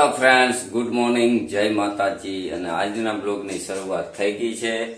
Hello friends, good morning, જય માતાજી. અને આજના બ્લોગની શરૂઆત થઈ ગઈ છે.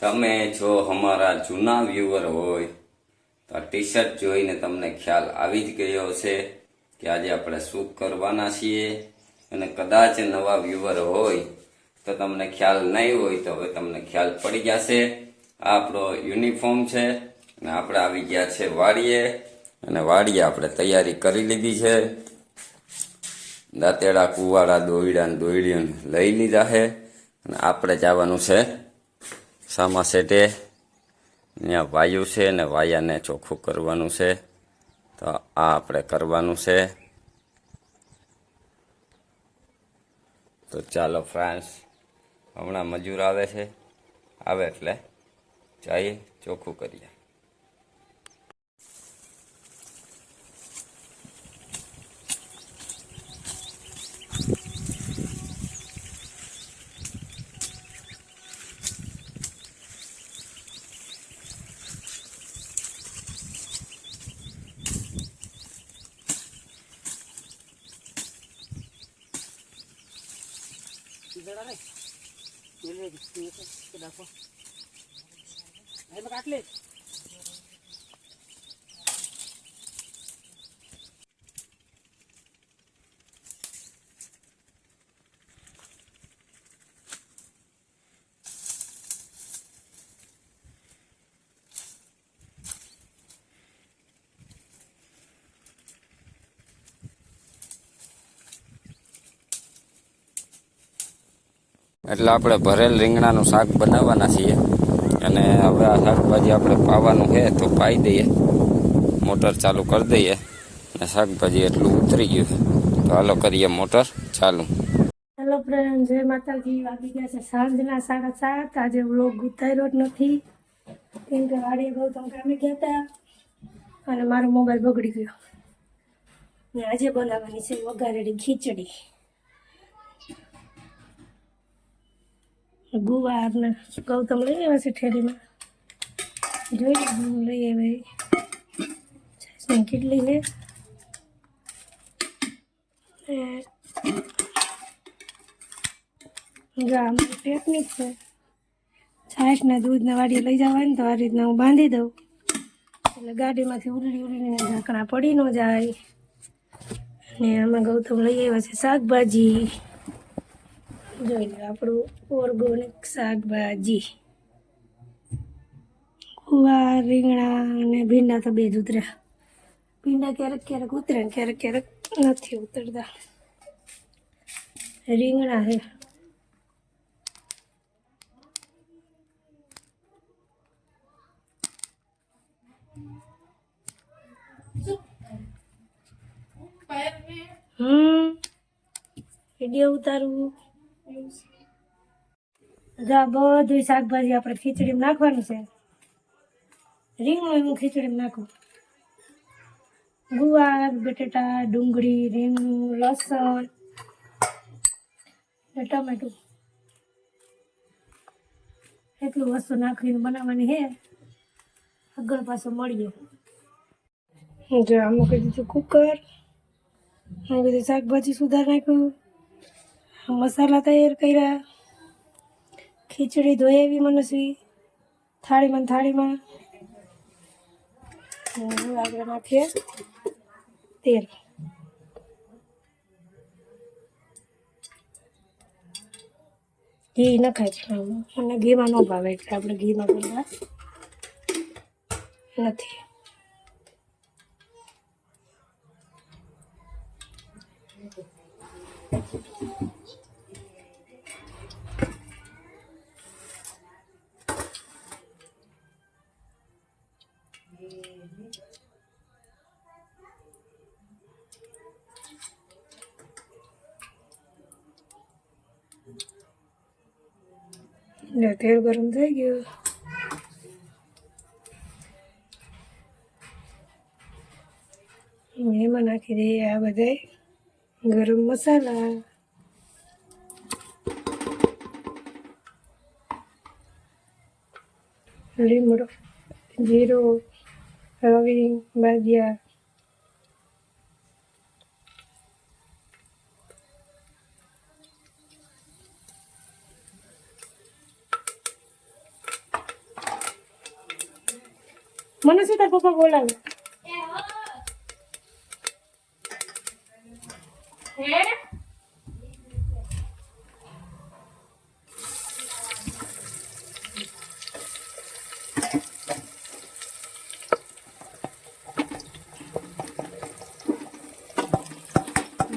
તમે જો અમારા જૂના વ્યુઅર હોય, તો ટી શર્ટ જોઈને તમને ખ્યાલ આવી જ ગયો છે કે આજે આપણે શું કરવાના છીએ. અને કદાચ નવા વ્યુઅર હોય, તો તમને ખ્યાલ નહીં હોય, તો હવે તમને ખ્યાલ પડી જશે. આ આપણો યુનિફોર્મ છે. અને આપણે આવી ગયા છે વાડીએ. અને વાડીએ આપણે તૈયારી કરી લીધી છે. દાંતેડા, કુવાડા, દોયડા ને દોયડીઓ લઈ લીધા છે અને આપણે જવાનું છે સામા સેટે ત્યાં વાયુ છે ને વાયાને ચોખ્ખું કરવાનું છે. તો આ આપણે કરવાનું છે. તો ચાલો ફ્રાન્સ, હમણાં મજૂર આવે છે. આવે એટલે જઈએ, ચોખ્ખું કરીએ. એટલે આપણે ભરેલ રીંગણાનું શાક બનાવવાના છીએ. અને હવે આ શાકભાજી આપણે પાવાનું છે, તો પાઈ દઈએ. મોટર ચાલુ કરી દઈએ. અને શાકભાજી એટલું ઉતરી ગયું તો હાલો કરીએ મોટર, ચાલુ. હેલો ફ્રેન્ડ, જય માતાજી. વાગી ગયા છે સાંજના સાડા સાત. આજે વ્લોગ ઉતાર્યો જ નથી. કેમ કે વાડીએ ગૌતમ કામે ગયા હતા અને મારો મોબાઈલ બગડી ગયો. ને આજે બનાવવાની છે વઘારેલી ખીચડી. ગુવાર ને ગૌતમ લઈ આવ્યા છે ઠેલીમાં જોઈ લઈ આવ્યા છાસની કેટલી છે જો ટેકનિક છે છાશ ને દૂધ ને વાડીએ લઈ જવાની તો આ રીતના હું બાંધી દઉં. એટલે ગાડીમાંથી ઉરડી ઉરડીને ઢાંકણા પડી ન જાય. ને આમાં ગૌતમ લઈ આવ્યા છે શાકભાજી. જોઈ લો, આપણું ઓર્ગોનિક શાકભાજી. કુવા, રીંગણા અને ભીંડા તો બે જ ઉતર્યા. ભીંડા ક્યારેક ક્યારેક ઉતરે ક્યારેક ક્યારેક નથી ઉતરતા. રીંગણા છે. હમ વીડિયો ઉતારવું જા બધું શાકભાજી આપણે ખીચડીમાં નાખવાનું છે. રીંગણું હું ખીચડીમાં નાખું. ગુવાર, બટેટા, ડુંગળી, રીંગણું, લસણ ને ટમેટું. એટલું વસ્તુ નાખીને બનાવવાની હે. આગળ પાછું મળીએ. જો, આમાં કીધું દીધું કુકર આમાં કીધું શાકભાજી સુધાર નાખ્યું. મસાલા તૈયાર કર્યા, ખીચડી ધોઈ આવી મનસ્વી થાળીમાં થાળીમાં. આગળ નાખીએ તેલ. ઘી નખાય મને ઘીમાં ન ભાવે એટલે આપણે ઘીમાં કરવા નથી. જો તેલ ગરમ થઈ ગયું એમાં નાખી દઈએ આ બધા ગરમ મસાલા લીમડો જીરું રવિંગ બાદિયા મને શું તાર પપ્પા બોલાવે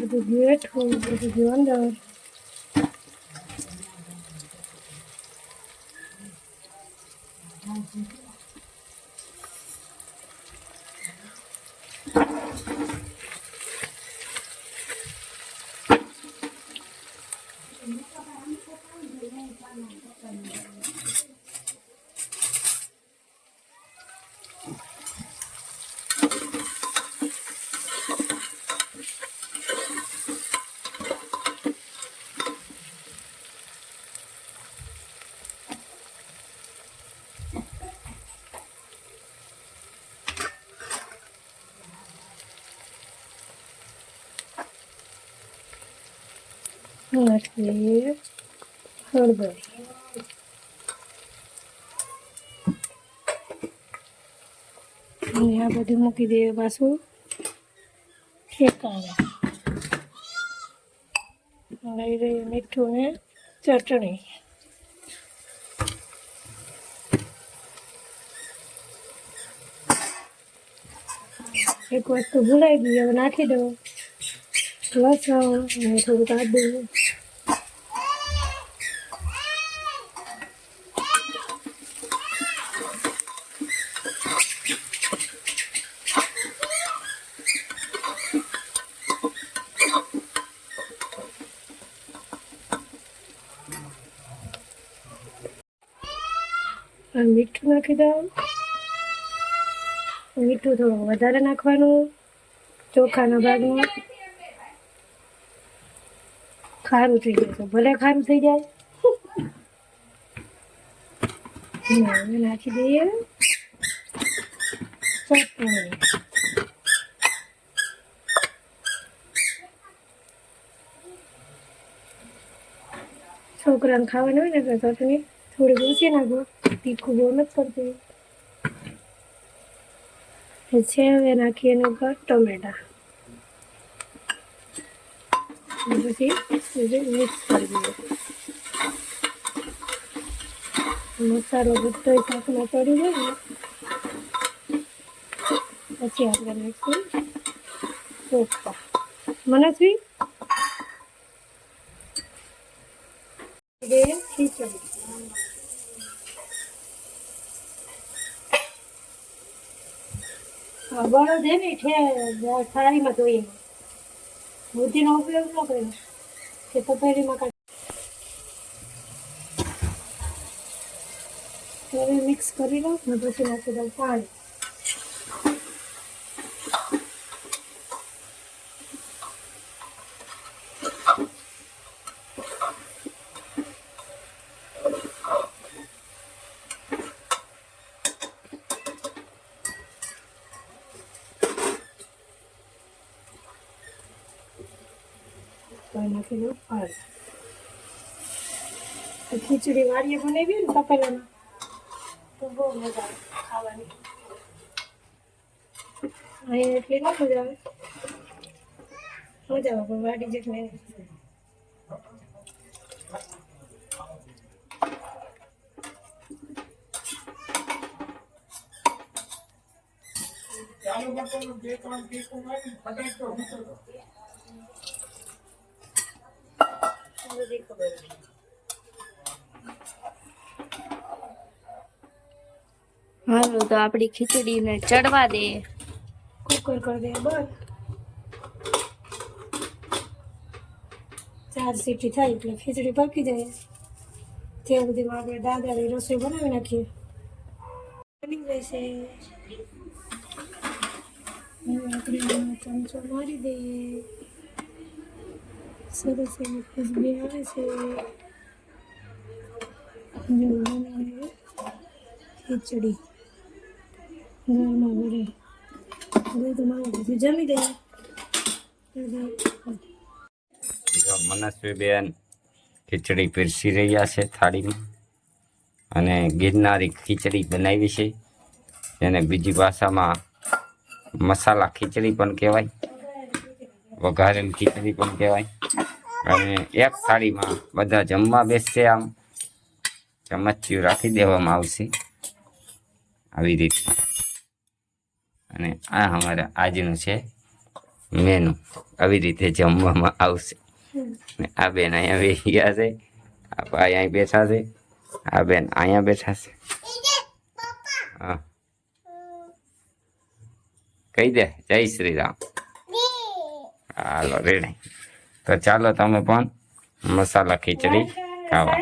બધું બેઠું બધું ગયું અંદર નાખીએ હળદર આ બધું મૂકી દઈએ પાછું ઠેકાણે લઈ રહીએ મીઠું ને ચટણી એક વસ્તુ ભૂલાઈ ગઈ, હવે નાખી દો લસણ અને થોડુંક આદુ. મીઠું નાખી દઉં મીઠું થોડું વધારે નાખવાનું ચોખાના ભાગમાં. ખારું થઈ જાય તો ભલે ખારું થઈ જાય. નાખી દઈએ. છોકરાને ખાવાનું હોય ને તો ચટણી થોડી ઓછી નાખો. તીખું બહુ નથી કરતી છે હવે નાખીએ એના ઉપર ટમેટા. પછી મિક્સ કરી દઈએ મસાલો બધો શાકમાં પડી જાય ને, પછી આપણે નાખીએ ચોખા. મનસ્વી ખીચડી. બળદ ને ઠે થાળીમાં ધોઈએ બુદ્ધિનો ઉપયોગ ન કર્યો. કે તપેલીમાં કાઢ મિક્સ કરી લો ને પછી નાખી દઉં પાણી. પાણી તો ખીચડી વાડીએ બનાવી ને તપેલામાં તો બહુ મજા આવે ખાવાની. અહીંયા એટલી ના મજા આવે. મજા આવે વાડી જેટલી નહીં. હાલો, તો આપણી ખીચડીને ચડવા દે. કુકર કરી દે, બસ. ચાર સીટી થાય એટલે ખીચડી પાકી જાય. ત્યાં સુધીમાં આપણે દાદાની રસોઈ બનાવી નાખીએ. બની જશે આપણે ચમચો મારી દઈએ. સરસ એવી ખુશબી આવે છે ખીચડી ઘરમાં ઘરે દૂધમાં પછી જમી દઈએ મનસ્વીબેન ખીચડી પીરસી રહ્યા છે થાળીમાં અને ગિરનારી ખીચડી બનાવી છે જેને બીજી ભાષામાં મસાલા ખીચડી પણ કહેવાય વઘારેલ ખીચડી પણ કહેવાય અને એક થાળીમાં બધા જમવા બેસશે આમ. ચમચીઓ રાખી દેવામાં આવશે. આવી રીતે. અને આ અમારા આજનું છે મેનુ. આવી રીતે જમવામાં આવશે. ને આ બેન અહીંયા બેસી ગયા છે. આ ભાઈ અહીં બેઠા છે. આ બેન અહીંયા બેઠા છે. હા. કહી દે. જય શ્રી રામ. હાલો રેડી. તો ચાલો તમે પણ મસાલા ખીચડી ખાવા.